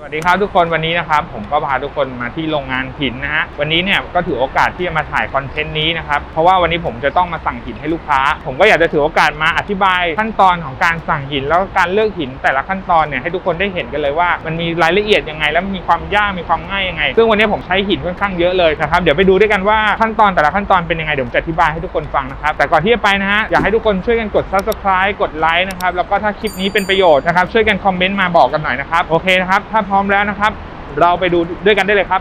สวัสดีครับทุกคนวันนี้นะครับผมก็พาทุกคนมาที่โรงงานหินนะฮะวันนี้เนี่ยก็ถือโอกาสที่จะมาถ่ายคอนเทนต์นี้นะครับเพราะว่าวันนี้ผมจะต้องมาสั่งหินให้ลูกค้า ผมก็อยากจะถือโอกาสมาอธิบายขั้นตอนของการสั่งหิน แล้วก็การเลือกหินแต่ละขั้นตอนเนี่ยให้ทุกคนได้เห็นกันเลยว่า มันมีรายละเอียดยังไง แล้วมีความยากมีความง่ายยังไง ซึ่งวันนี้ผมใช้หินค่อนข้างเยอะเลยนะครับเดี๋ยวไปดูด้วยกันว่าขั้นตอนแต่ละขั้นตอนเป็นยังไงเดี๋ยวผมจะอธิบายให้ทุกคนฟังนะครับแต่ก่อนที่จะไปนะฮะอยากให้ทุกคนช่วยกันกด subscribe กดไลค์นะครับแล้วก็ถ้าคลิปนี้เป็นประโยชน์นะครับช่วยกันคอมเมนต์มาบอกกันหน่อยนะครับโอเคนะครับถ้าพร้อมแล้วนะครับ เราไปดูด้วยกันได้เลยครับ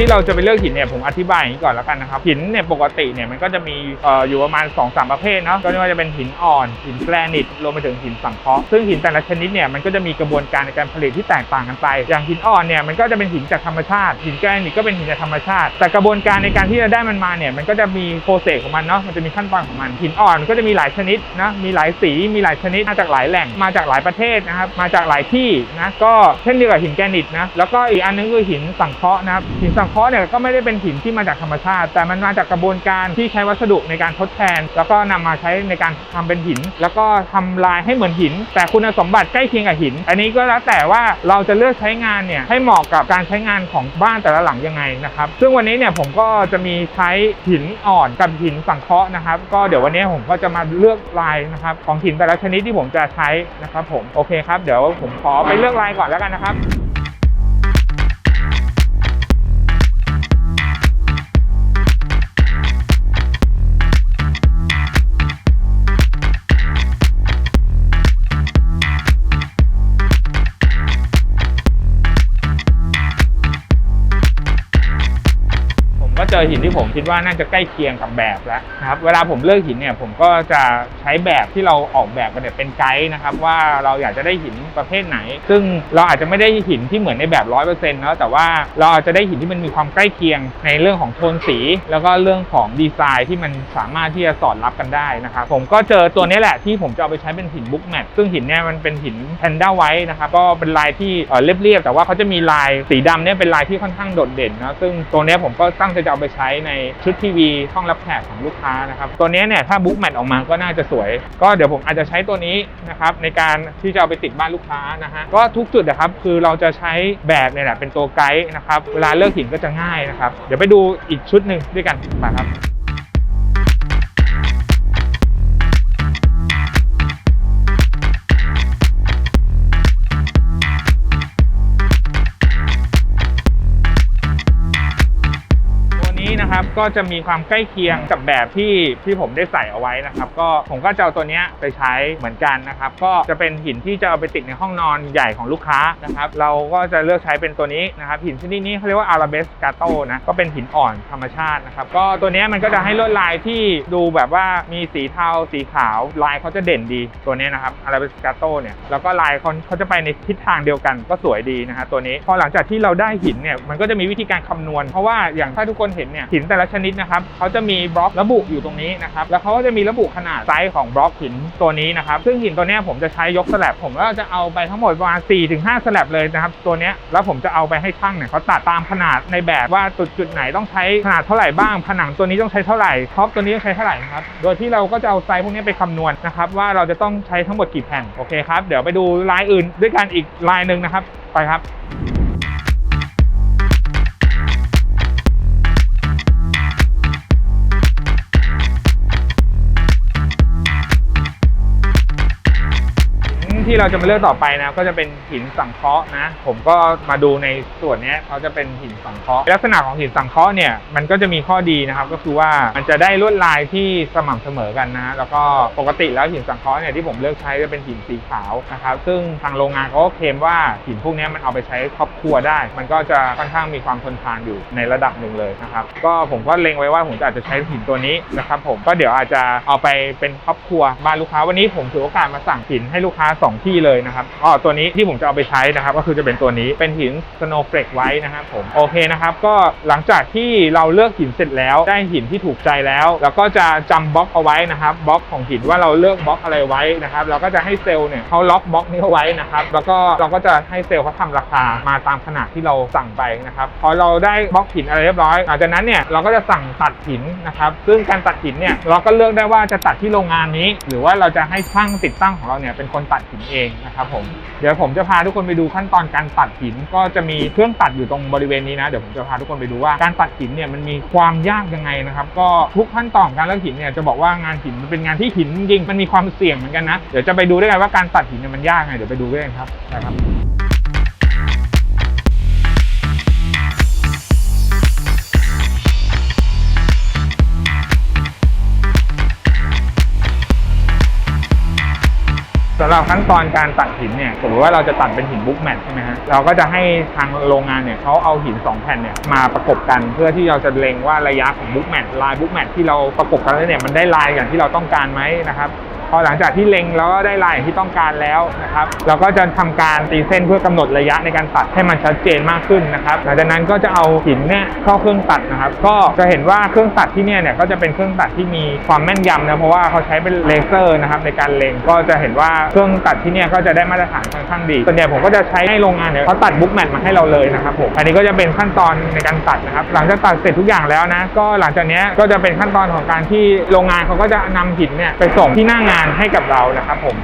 ที่เราจะไปเลือกหินเนี่ยผมอธิบายอย่างนี้ก่อนแล้วกันนะครับหินเนี่ยปกติเนี่ยมันก็จะมีเอ่ออยู่ประมาณ2อสประเภทเนาะก็ไม่ว่าจะเป็นหินอ่อนหินแกรนิตรวมไปถึงหินสังเคราะห์ซึ่งหินแต่ละชนิดเนี่ยมันก็จะมีกระบวนการในการผลิตที่แตกต่างกันไป อย่างหินอ่อนเนี่ยมันก็จะเป็นหินจากธรรมชาติ หินแกรนิตก็เป็นหินจากธรรมชาติ แต่กระบวนการในการที่จะได้มันมาเนี่ยมันก็จะมีโปรเซสของมันเนาะมันจะมีขั้นตอนของมันหินอ่อนก็จะมีหลายชนิดนะมีหลายสีมีหลายชนิดมาจากหลายแหล่งมาจากหลายประเทศนะครับมาจากหลายที่นะก็เช่นเดียวกับหินแกรนิตนะแล้วก็อีกอันนึงคือหินสังเคราะห์นะครับหินสังเคราะห์เนี่ยก็ไม่ได้เป็นหินที่มาจากธรรมชาติ แต่มันมาจากกระบวนการที่ใช้วัสดุในการทดแทน แล้วก็นำมาใช้ในการทำเป็นหิน แล้วก็ทำลายให้เหมือนหิน แต่คุณสมบัติใกล้เคียงกับหิน อันนี้ก็แล้วแต่ว่าเราจะเลือกใช้งานเนี่ยให้เหมาะกับการใช้งานของบ้านแต่ละหลังยังไงนะครับ ซึ่งวันนี้เนี่ยผมก็จะมีใช้หินอ่อนกับหินสังเคราะห์นะครับ ก็เดี๋ยววันนี้ผมก็จะมาเลือกลายนะครับของหินแต่ละชนิดที่ผมจะใช้นะครับผมโอเคครับเดี๋ยวผมขอไปเลือกลายก่อนแล้วกันนะครับ เจอหินที่ผมคิดว่าน่าจะใกล้เคียงกับแบบแล้วนะครับเวลาผมเลือกหินเนี่ยผมก็จะใช้แบบที่เราออกแบบกันเนี่ยเป็นไกด์นะครับว่าเราอยากจะได้หินประเภทไหน ซึ่งเราอาจจะไม่ได้หินที่เหมือนในแบบร้อยเปอร์เซ็นต์แล้วแต่ว่าเราอาจจะได้หินที่มันมีความใกล้เคียงในเรื่องของโทนสี แล้วก็เรื่องของดีไซน์ที่มันสามารถที่จะสอดรับกันได้นะครับผมก็เจอตัวนี้แหละที่ผมจะเอาไปใช้เป็นหินบุ๊กแมทซึ่งหินเนี่ยมันเป็นหินแพนด้าไว้นะครับก็เป็นลายที่เอ่อเรียบๆแต่ว่าเขาจะมีลายสีดำเนี่ยเป็นลายที่ค่อนข้างโดดเด่นนะซึ่งตัวนี้ผมก็ตั้งใจจะเอาไปใช้ในชุดทีวีห้องรับแขกของลูกค้านะครับ ตัวนี้เนี่ยถ้าบุ๊กแมทออกมาก็น่าจะสวย ก็เดี๋ยวผมอาจจะใช้ตัวนี้นะครับในการที่จะเอาไปติดบ้านลูกค้านะฮะก็ทุกจุดนะครับคือเราจะใช้แบบเนี่ยแหละเป็นตัวไกด์นะครับเวลาเลือกหินก็จะง่ายนะครับ เดี๋ยวไปดูอีกชุดหนึ่งด้วยกันมาครับ ก็จะมีความใกล้เคียงกับแบบที่ที่ผมได้ใส่เอาไว้นะครับ ก็ผมก็จะเอาตัวนี้ไปใช้เหมือนกันนะครับ ก็จะเป็นหินที่จะเอาไปติดในห้องนอนใหญ่ของลูกค้านะครับ เราก็จะเลือกใช้เป็นตัวนี้นะครับ หินชนิดนี้เขาเรียกว่าอาราเบสกาโตนะก็เป็นหินอ่อนธรรมชาตินะครับ ก็ตัวนี้มันก็จะให้ลวดลายที่ดูแบบว่ามีสีเทาสีขาวลายเขาจะเด่นดีตัวนี้นะครับอาราเบสกาโตเนี่ยแล้วก็ลายเขาเขาจะไปในทิศทางเดียวกันก็สวยดีนะฮะตัวนี้พอหลังจากที่เราได้หินเนี่ยมันก็จะมีวิธีการคำนวณ เพราะว่าอย่างถ้าทุกคนเห็นเนี่ยหินแต่ละชนิดนะครับเขาจะมีบล็อกระบุอยู่ตรงนี้นะครับแล้วเขาก็จะมีระบุขนาดไซส์ของบล็อกหินตัวนี้นะครับซึ่งหินตัวเนี้ยผมจะใช้ยกสลับผมก็จะเอาไปทั้งหมดประมาณ4-5สลับเลยนะครับตัวเนี้ยแล้วผมจะเอาไปให้ช่างเนี่ยเขาตัดตามขนาดในแบบว่าจุดจุดไหนต้องใช้ขนาดเท่าไหร่บ้าง ผนังตัวนี้ต้องใช้เท่าไหร่ท็อปตัวนี้ต้องใช้เท่าไหร่นะครับโดยที่เราก็จะเอาไซส์พวกนี้ไปคำนวณนะครับว่าเราจะต้องใช้ทั้งหมดกี่แผ่นโอเคครับเดี๋ยวไปดูลายอื่นด้วยกันอีกลายหนึ่งนะครับไปครับ ที่เราจะมาเลือกต่อไปนะก็จะเป็นหินสังเคราะห์นะ ผมก็มาดูในส่วนนี้เขาจะเป็นหินสังเคราะห์ลักษณะของหินสังเคราะห์เนี่ยมันก็จะมีข้อดีนะครับ ก็คือว่ามันจะได้ลวดลายที่สม่ำเสมอกันนะ แล้วก็ปกติแล้วหินสังเคราะห์เนี่ยที่ผมเลือกใช้จะเป็นหินสีขาวนะครับ ซึ่งทางโรงงานเขาก็เคลมว่าหินพวกนี้มันเอาไปใช้ครอบครัวได้ มันก็จะค่อนข้างมีความทนทานอยู่ในระดับหนึ่งเลยนะครับ ก็ผมก็เล็งไว้ว่าผมจะอาจจะใช้หินตัวนี้นะครับ ผมก็เดี๋ยวอาจจะเอาไปเป็นครอบครัวบ้านลูกค้าวันนี้ผมถือโอกาสมาสั่งหินให้ลูกค้า2ที่เลยนะครับอ๋อตัวนี้ที่ผมจะเอาไปใช้นะครับ ก็คือจะเป็นตัวนี้เป็นหิน Snowflake ไว้นะครับผมโอเคนะครับ ก็หลังจากที่เราเลือกหินเสร็จแล้ว ได้หินที่ถูกใจแล้วแล้วก็จะจำบล็อกเอาไว้นะครับบล็อกของหินว่าเราเลือกบล็อกอะไรไว้นะครับเราก็จะให้เซลล์เนี่ยเขาล็อกบล็อกนี้เอาไว้นะครับ แล้วก็เราก็จะให้เซลล์เขาทำราคามาตามขนาดที่เราสั่งไปนะครับพอเราได้บล็อกหินอะไรเรียบร้อยหลังจากนั้นเนี่ยเราก็จะสั่งตัดหินนะครับซึ่งการตัดหินเนี่ยเราก็เลือกได้ว่าจะตัดที่โรงงานนี้ หรือว่าเราจะให้ช่างติดตั้งของเราเนี่ยเป็นคนตัดหินเองนะครับผมเดี๋ยวผมจะพาทุกคนไปดูขั้นตอนการตัดหิน ก็จะมีเครื่องตัดอยู่ตรงบริเวณนี้นะเดี๋ยวผมจะพาทุกคนไปดูว่าการตัดหินเนี่ยมันมีความยากยังไงนะครับก็ทุกขั้นตอนการเลือกหินเนี่ยจะบอกว่างานหินมันเป็นงานที่หินจริงมันมีความเสี่ยงเหมือนกันนะเดี๋ยวจะไปดูด้วยกันว่าการตัดหินเนี่ยมันยากไงเดี๋ยวไปดูด้วยกันครับนะครับ สำหรับขั้นตอนการตัดหินเนี่ยสมมติว่าเราจะตัดเป็นหินบุ๊กแมทใช่ไหมฮะเราก็จะให้ทางโรงงานเนี่ยเขาเอาหิน 2 แผ่นเนี่ยมาประกบกันเพื่อที่เราจะเล็งว่าระยะของบุ๊กแมทลายบุ๊กแมทที่เราประกบกันแล้วเนี่ยมันได้ลายอย่างที่เราต้องการไหมนะครับ พอหลังจากที่เล็งแล้วก็ได้ลายที่ต้องการแล้วนะครับเราก็จะทำการตีเส้นเพื่อกำหนดระยะในการตัดให้มันชัดเจนมากขึ้นนะครับหลังจากนั้นก็จะเอาหินเนี่ยเข้าเครื่องตัดนะครับ ก็จะเห็นว่าเครื่องตัดที่เนี่ยเนี่ยก็จะเป็นเครื่องตัดที่มีความแม่นยำนะเพราะว่าเขาใช้เป็นเลเซอร์นะครับในการเล็งก็จะเห็นว่าเครื่องตัดที่เนี่ยก็จะได้มาตรฐานค่อนข้างดีส่วนใหญ่ผมก็จะใช้ให้โรงงานเนี่ยเขาตัดบุ๊กแมทมาให้เราเลยนะครับผมอันนี้ก็จะเป็นขั้นตอนในการตัดนะครับ หลังจากตัดเสร็จทุกอย่างแล้วนะก็หลังจากนี้ก็จะเป็นขั้นตอนของการที่โรงงานเขาก็จะนำหินเนี่ยไปส่งที่หน้างานให้กับเรานะครับผม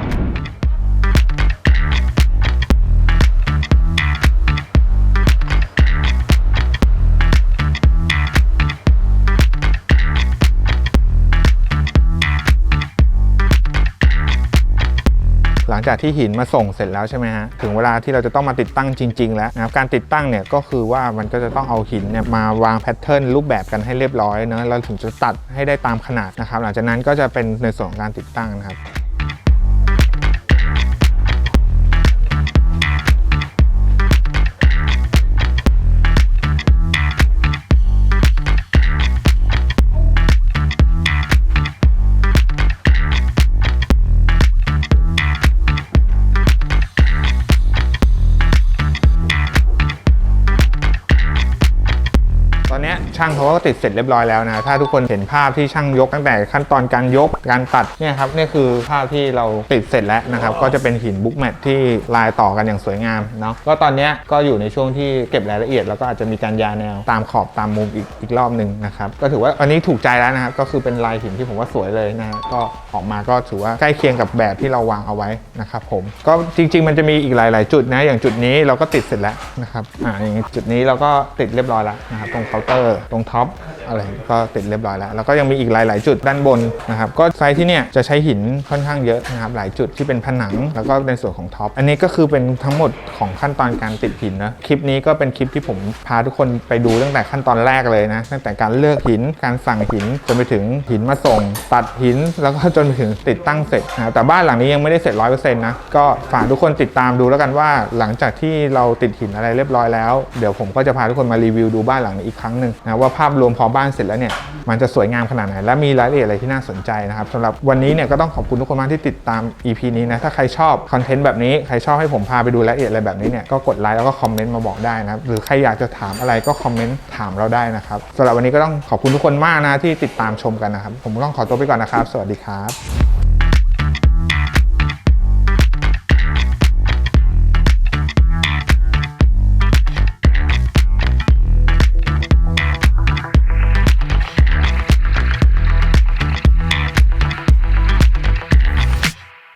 ลังจากที่หินมาส่งเสร็จแล้วใช่ไหมฮะถึงเวลาที่เราจะต้องมาติดตั้งจริง ๆ แล้วนะครับการติดตั้งเนี่ยก็คือว่ามันก็จะต้องเอาหินเนี่ยมาวางแพทเทิร์นรูปแบบกันให้เรียบร้อยเนะเราถึงจะตัดให้ได้ตามขนาดนะครับหลังจากนั้นก็จะเป็นในส่วนของการติดตั้งนะครับ ช่างเขาก็ติดเสร็จเรียบร้อยแล้วนะ ถ้าทุกคนเห็นภาพที่ช่างยกตั้งแต่ขั้นตอนการยกการตัดเนี่ยครับนี่คือภาพที่เราติดเสร็จแล้วนะครับก็จะเป็นหินบุ๊กแมทที่ลายต่อกันอย่างสวยงามเนาะก็ตอนนี้ก็อยู่ในช่วงที่เก็บรายละเอียด แล้วก็อาจจะมีการยาแนวตามขอบตามมุมอีกอีกรอบหนึ่งนะครับก็ถือว่าอันนี้ถูกใจแล้วนะครับก็คือเป็นลายหินที่ผมว่าสวยเลยนะฮะก็ออกมาก็ถือว่าใกล้เคียงกับแบบที่เราวางเอาไว้นะครับผมก็จริง ๆ มันจะมีอีกหลาย ๆ จุดนะอย่างจุดนี้เราก็ติดเสร็จแล้วนะครับอ่าอย่างจุดนี้เราก็ติดเรียบร้อยแล้วนะครับตรงเคาน์เตอร์ตรงท็อป อะไรก็ติดเรียบร้อยแล้ว แล้วก็ยังมีอีกหลาย ๆ จุดด้านบนนะครับ ก็ไซต์ที่เนี่ยจะใช้หินค่อนข้างเยอะนะครับ หลายจุดที่เป็นผนัง แล้วก็ในส่วนของท็อป อันนี้ก็คือเป็นทั้งหมดของขั้นตอนการติดหินนะ คลิปนี้ก็เป็นคลิปที่ผมพาทุกคนไปดูตั้งแต่ขั้นตอนแรกเลยนะ ตั้งแต่การเลือกหิน การสั่งหิน จนไปถึงหินมาส่ง ตัดหิน แล้วก็จนไปถึงติดตั้งเสร็จนะ แต่บ้านหลังนี้ยังไม่ได้เสร็จร้อยเปอร์เซ็นต์นะ ก็ฝากทุกคนติดตามดูแล้วกันว่า หลังจากที่เราติดหินอะไรเรียบร้อยแล้ว เดี๋ยวผมก็จะพาทุกคนมารีวิวดูบ้านหลังนี้อีกครั้งหนึ่งนะว่าภาพรวมพอบ้านเสร็จแล้วเนี่ยมันจะสวยงามขนาดไหน และมีรายละเอียดอะไรที่น่าสนใจนะครับสำหรับวันนี้เนี่ยก็ต้องขอบคุณทุกคนมากที่ติดตาม EP นี้นะถ้าใครชอบคอนเทนต์แบบนี้ใครชอบให้ผมพาไปดูรายละเอียดอะไรแบบนี้เนี่ยก็กดไลค์แล้วก็คอมเมนต์มาบอกได้นะครับหรือใครอยากจะถามอะไรก็คอมเมนต์ถามเราได้นะครับสำหรับวันนี้ก็ต้องขอบคุณทุกคนมากนะที่ติดตามชมกันนะครับผมต้องขอตัวไปก่อนนะครับ สวัสดีครับ